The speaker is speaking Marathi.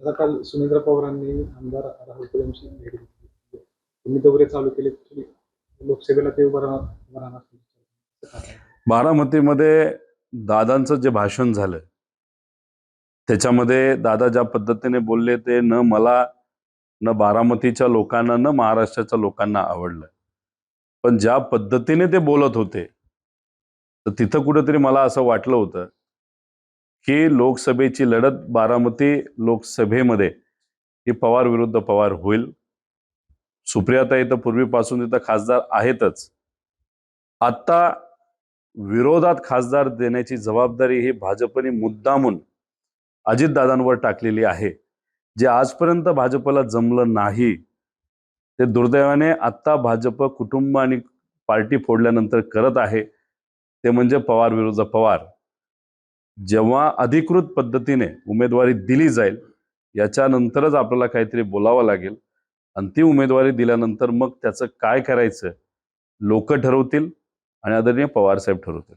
आता काल सुनेंद्र पवारांनी आमदार राहुल कदमशी भेट घेतली. तुम्ही दौरे चालू केले तरी लोकसभेला ते उभं राहणार बारामतीमध्ये दादांचं जे भाषण झालं त्याच्यामध्ये दादा ज्या पद्धतीने बोलले ते न मला न बारामतीच्या लोकांना न महाराष्ट्राच्या लोकांना आवडलं. पण ज्या पद्धतीने ते बोलत होते तर तिथं कुठेतरी मला असं वाटलं होतं की लोकसभेची लढत बारामती लोकसभेमध्ये ही पवार विरुद्ध पवार होईल. सुप्रियाताई तर पूर्वीपासून तिथं खासदार आहेतच. आत्ता विरोधात खासदार देण्याची जबाबदारी ही भाजपने मुद्दामून अजितदादांवर टाकलेली आहे. जे आजपर्यंत भाजपला जमलं नाही ते दुर्दैवाने आत्ता भाजप कुटुंब आणि पार्टी फोडल्यानंतर करत आहे. ते म्हणजे पवार विरुद्ध पवार. जेव्हा अधिकृत पद्धतीने उमेदवारी दिली जाईल याच्यानंतरच आपल्याला काहीतरी बोलावं लागेल. आणि ती उमेदवारी दिल्यानंतर मग त्याचं काय करायचं लोक ठरवतील आणि आदरणीय पवार साहेब ठरवतील.